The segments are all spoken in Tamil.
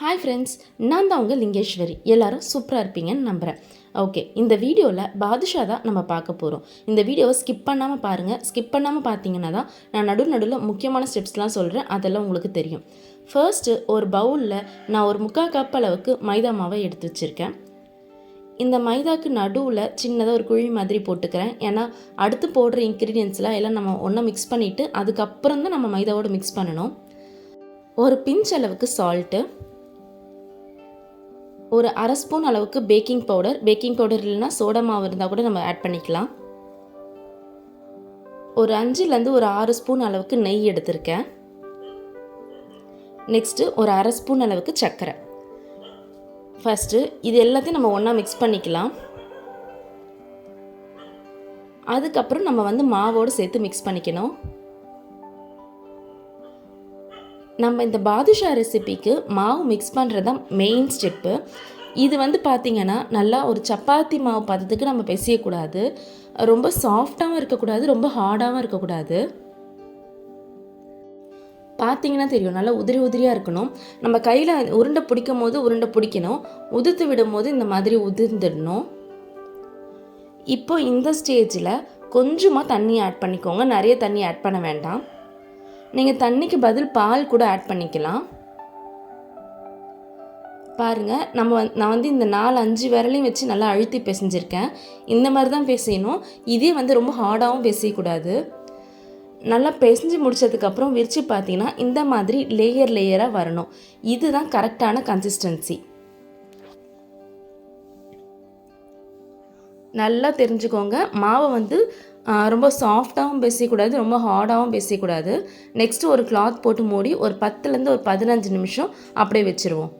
ஹாய் ஃப்ரெண்ட்ஸ் நான் தான் உங்கள் லிங்கேஸ்வரி. எல்லாரும் சூப்பராக இருப்பீங்கன்னு நம்புகிறேன் ஓகே இந்த வீடியோவில் பாதுஷா தான் நம்ம பார்க்க போகிறோம் இந்த வீடியோவை ஸ்கிப் பண்ணாமல் பாருங்கள் ஸ்கிப் பண்ணாமல் பார்த்தீங்கன்னா தான் நான் நடு நடுவில் முக்கியமான ஸ்டெப்ஸ்லாம் சொல்கிறேன் அதெல்லாம் உங்களுக்கு தெரியும். ஃபர்ஸ்ட்டு ஒரு பவுலில் நான் ஒரு முக்கால் கப் அளவுக்கு மைதா மாவை எடுத்து வச்சுருக்கேன். இந்த மைதாக்கு நடுவில் சின்னதாக ஒரு குழி மாதிரி போட்டுக்கிறேன். ஏன்னா அடுத்து போடுற இன்க்ரீடியன்ஸ்லாம் எல்லாம் நம்ம ஒன்றா மிக்ஸ் பண்ணிவிட்டு அதுக்கப்புறம் தான் நம்ம மைதாவோட மிக்ஸ் பண்ணணும். ஒரு பிஞ்ச் அளவுக்கு சால்ட்டு ஒரு அரை ஸ்பூன் அளவுக்கு பேக்கிங் பவுடர். பேக்கிங் பவுடர் இல்லைனா சோடா மாவு இருந்தால் கூட நம்ம ஆட் பண்ணிக்கலாம். ஒரு அஞ்சுலேருந்து ஒரு ஆறு ஸ்பூன் அளவுக்கு நெய் எடுத்திருக்கேன். நெக்ஸ்ட்டு ஒரு அரை ஸ்பூன் அளவுக்கு சர்க்கரை. ஃபஸ்ட்டு இது எல்லாத்தையும் நம்ம ஒன்றா மிக்ஸ் பண்ணிக்கலாம். அதுக்கப்புறம் நம்ம வந்து மாவோடு சேர்த்து மிக்ஸ் பண்ணிக்கணும். நம்ம இந்த பாதுஷா ரெசிபிக்கு மாவு மிக்ஸ் பண்ணுறது தான் மெயின் ஸ்டெப்பு இது வந்து பார்த்திங்கன்னா நல்லா ஒரு சப்பாத்தி மாவு பதத்துக்கு நம்ம பிசையக்கூடாது. ரொம்ப சாஃப்டாகவும் இருக்கக்கூடாது ரொம்ப ஹார்டாகவும் இருக்கக்கூடாது. பார்த்தீங்கன்னா தெரியும் நல்லா உதிரி உதிரியாக இருக்கணும். நம்ம கையில் உருண்டை பிடிக்கும் போது உருண்டை பிடிக்கணும். உதிர்த்து விடும் போது இந்த மாதிரி உதிர்ந்துடணும். இப்போ இந்த ஸ்டேஜில் கொஞ்சமாக தண்ணி ஆட் பண்ணிக்கோங்க. நிறைய தண்ணி ஆட் பண்ண வேண்டாம். நீங்கள் தண்ணிக்கு பதில் பால் கூட ஆட் பண்ணிக்கலாம். பாருங்கள் நம்ம வந் நான் வந்து இந்த நாலு அஞ்சு விரலையும் வச்சு நல்லா அழுத்தி பிசைஞ்சிருக்கேன். இந்த மாதிரி தான் பேசணும். இதே வந்து ரொம்ப ஹார்டாகவும் பேசக்கூடாது. நல்லா பிசைஞ்சு முடிச்சதுக்கப்புறம் விரித்து பார்த்தீங்கன்னா இந்த மாதிரி லேயர் லேயராக வரணும். இதுதான் கரெக்டான கன்சிஸ்டன்சி நல்லா தெரிஞ்சுக்கோங்க. மாவை வந்து ரொம்ப சாஃப்டாகவும் பேசக்கூடாது ரொம்ப ஹார்டாகவும் பேசக்கூடாது. நெக்ஸ்ட்டு ஒரு கிளாத் போட்டு மூடி ஒரு பத்துலேருந்து ஒரு பதினஞ்சு நிமிஷம் அப்படியே வச்சுருவோம்.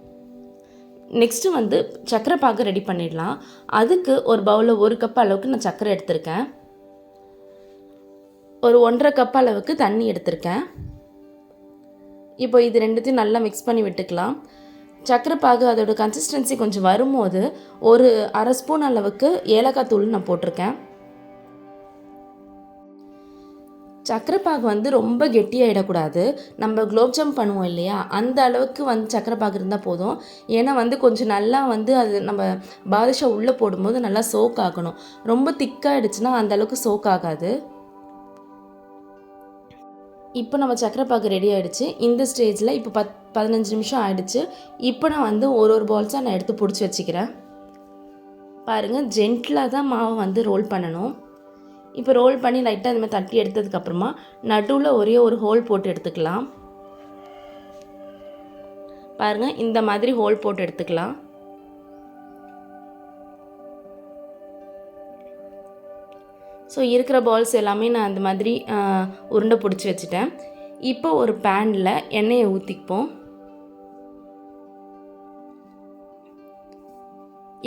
நெக்ஸ்ட்டு வந்து சர்க்கரை பாக்கு ரெடி பண்ணிடலாம். அதுக்கு ஒரு பவுலில் ஒரு கப் அளவுக்கு நான் சர்க்கரை எடுத்திருக்கேன். ஒரு ஒன்றரை கப் அளவுக்கு தண்ணி எடுத்திருக்கேன். இப்போ இது ரெண்டுத்தையும் நல்லா மிக்ஸ் பண்ணி விட்டுக்கலாம். சக்கரைப்பாகு பாகு அதோட கன்சிஸ்டன்சி கொஞ்சம் வரும்போது ஒரு அரை ஸ்பூன் அளவுக்கு ஏலக்காய் தூள் நான் போட்டிருக்கேன். சக்கரைப்பாகு வந்து ரொம்ப கெட்டியாகிடக்கூடாது நம்ம குலோப்ஜாம் பண்ணுவோம் இல்லையா? அந்த அளவுக்கு வந்து சக்கரைப்பாகு இருந்தால் போதும். ஏன்னா வந்து கொஞ்சம் நல்லா வந்து அது நம்ம பாதுஷா உள்ளே போடும்போது நல்லா சோக் ஆகணும். ரொம்ப திக்காகிடுச்சுன்னா அந்த அளவுக்கு சோக் ஆகாது. இப்போ நம்ம சக்கரை பாக்கு ரெடி ஆகிடுச்சு இந்த ஸ்டேஜில் இப்போ பத் பதினஞ்சு நிமிஷம் ஆகிடுச்சு இப்போ நான் வந்து ஒரு ஒரு பால்ஸாக நான் எடுத்து பிடிச்சி வச்சுக்கிறேன். பாருங்கள் ஜென்டிலாக தான் மாவை வந்து ரோல் பண்ணணும். இப்போ ரோல் பண்ணி லைட்டாக இந்த மாதிரி தட்டி எடுத்ததுக்கப்புறமா நடுவில் ஒரே ஒரு ஹோல் போட்டு எடுத்துக்கலாம். பாருங்கள் இந்த மாதிரி ஹோல் போட்டு எடுத்துக்கலாம். ஸோ இருக்கிற பால்ஸ் எல்லாமே நான் அந்த மாதிரி உருண்டை பிடிச்சி வச்சுட்டேன். இப்போ ஒரு பேனில் எண்ணெயை ஊற்றிப்போம்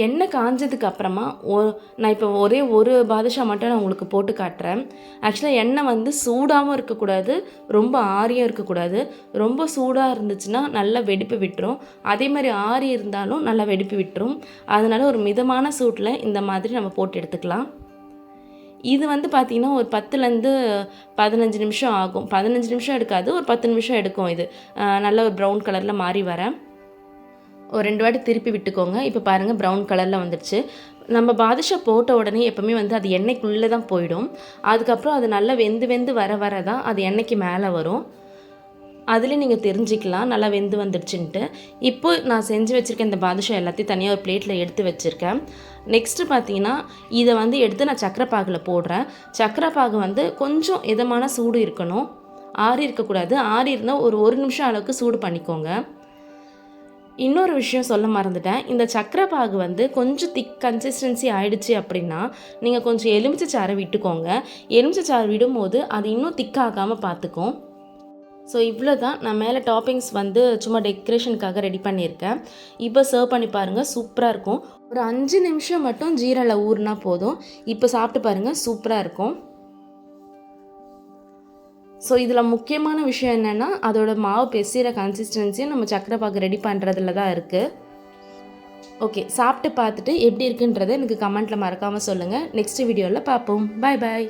எண்ணெய் காஞ்சதுக்கு அப்புறமா ஒ நான் இப்போ ஒரே ஒரு பாதுஷா மட்டும் நான் உங்களுக்கு போட்டு காட்டுறேன். ஆக்சுவலாக எண்ணெய் வந்து சூடாகவும் இருக்கக்கூடாது ரொம்ப ஆரியும் இருக்கக்கூடாது. ரொம்ப சூடாக இருந்துச்சுன்னா நல்லா வெடிப்பு விட்டுரும். அதே மாதிரி ஆரி இருந்தாலும் நல்லா வெடிப்பு விட்டுரும். அதனால் ஒரு மிதமான சூட்டில் இந்த மாதிரி நம்ம போட்டு எடுத்துக்கலாம். இது வந்து பார்த்திங்கன்னா ஒரு பத்துலேருந்து பதினஞ்சு நிமிஷம் ஆகும். பதினஞ்சு நிமிஷம் எடுக்காது ஒரு பத்து நிமிஷம் எடுக்கும் இது. நல்ல ஒரு ப்ரௌன் கலரில் மாறி வரேன் ஒரு ரெண்டு வாட்டி திருப்பி விட்டுக்கோங்க. இப்போ பாருங்கள் ப்ரௌன் கலரில் வந்துடுச்சு நம்ம பாதுஷா போட்ட உடனே எப்போவுமே வந்து அது எண்ணெய்க்குள்ளே தான் போயிடும். அதுக்கப்புறம் அது நல்லா வெந்து வெந்து வர வர தான் அது எண்ணெய்க்கு மேலே வரும். அதுலேயும் நீங்கள் தெரிஞ்சிக்கலாம். நல்லா வெந்து வந்துடுச்சுன்ட்டு. இப்போ நான் செஞ்சு வச்சுருக்கேன் இந்த பாதுஷா எல்லாத்தையும் தனியாக ஒரு பிளேட்டில் எடுத்து வச்சுருக்கேன். நெக்ஸ்ட்டு பார்த்தீங்கன்னா இதை வந்து எடுத்து நான் சக்கரை பாகில் போடுறேன். சக்கரை பாகு வந்து கொஞ்சம் இதமான சூடு இருக்கணும். ஆறி இருக்கக்கூடாது. ஆறி இருந்தால் ஒரு ஒரு நிமிஷம் அளவுக்கு சூடு பண்ணிக்கோங்க. இன்னொரு விஷயம் சொல்ல மறந்துட்டேன். இந்த சக்கரை பாகு வந்து கொஞ்சம் திக் கன்சிஸ்டன்சி ஆயிடுச்சு அப்படின்னா நீங்கள் கொஞ்சம் எலுமிச்சை சாறை விட்டுக்கோங்க. எலுமிச்சை சாறு விடும்போது அது இன்னும் திக்காகாமல் பார்த்துக்கும் ஸோ இவ்வளோ தான் நான் மேலே டாப்பிங்ஸ் வந்து சும்மா டெக்கரேஷனுக்காக ரெடி பண்ணியிருக்கேன். இப்போ சர்வ் பண்ணி பாருங்கள் சூப்பராக இருக்கும். ஒரு அஞ்சு நிமிஷம் மட்டும் ஜீரலில் ஊறுனா போதும். இப்போ சாப்பிட்டு பாருங்கள் சூப்பராக இருக்கும். ஸோ இதில் முக்கியமான விஷயம் என்னென்னா அதோட மாவு பெசிகிற கன்சிஸ்டன்சியும் நம்ம சக்கரை பாக்கு ரெடி பண்ணுறதுல தான் இருக்குது ஓகே சாப்பிட்டு பார்த்துட்டு எப்படி இருக்குன்றதை எனக்கு கமெண்ட்டில் மறக்காமல் சொல்லுங்கள் நெக்ஸ்ட் வீடியோவில் பார்ப்போம். பாய் பாய்